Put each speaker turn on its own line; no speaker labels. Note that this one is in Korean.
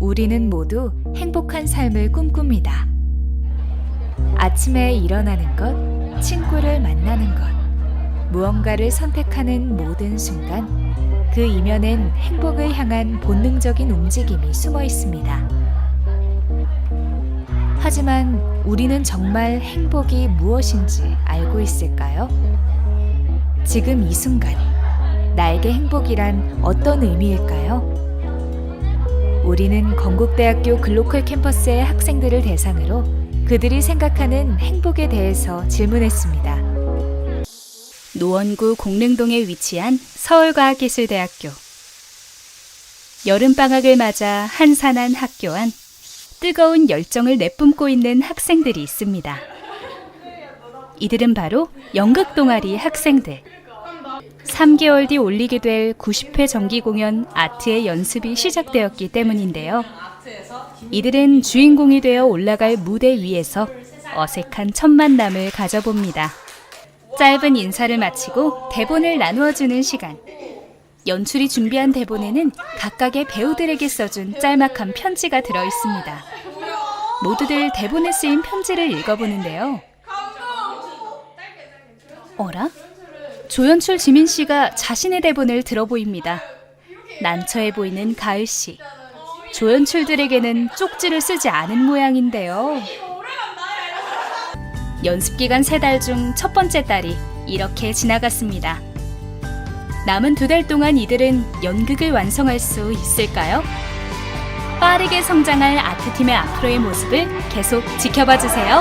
우리는 모두 행복한 삶을 꿈꿉니다. 아침에 일어나는 것, 친구를 만나는 것, 무언가를 선택하는 모든 순간, 그 이면엔 행복을 향한 본능적인 움직임이 숨어 있습니다. 하지만 우리는 정말 행복이 무엇인지 알고 있을까요? 지금 이 순간, 나에게 행복이란 어떤 의미일까요? 우리는 건국대학교 글로컬 캠퍼스의 학생들을 대상으로 그들이 생각하는 행복에 대해서 질문했습니다. 노원구 공릉동에 위치한 서울과학기술대학교. 여름방학을 맞아 한산한 학교 안 뜨거운 열정을 내뿜고 있는 학생들이 있습니다. 이들은 바로 연극 동아리 학생들. 3개월 뒤 올리게 될 90회 정기 공연 아트의 연습이 시작되었기 때문인데요. 이들은 주인공이 되어 올라갈 무대 위에서 어색한 첫 만남을 가져봅니다. 짧은 인사를 마치고 대본을 나누어 주는 시간. 연출이 준비한 대본에는 각각의 배우들에게 써준 짤막한 편지가 들어 있습니다. 모두들 대본에 쓰인 편지를 읽어보는데요. 어라? 조연출 지민 씨가 자신의 대본을 들어 보입니다. 난처해 보이는 가을 씨. 조연출들에게는 쪽지를 쓰지 않은 모양인데요. 연습 기간 세 달 중 첫 번째 달이 이렇게 지나갔습니다. 남은 두 달 동안 이들은 연극을 완성할 수 있을까요? 빠르게 성장할 아트팀의 앞으로의 모습을 계속 지켜봐 주세요.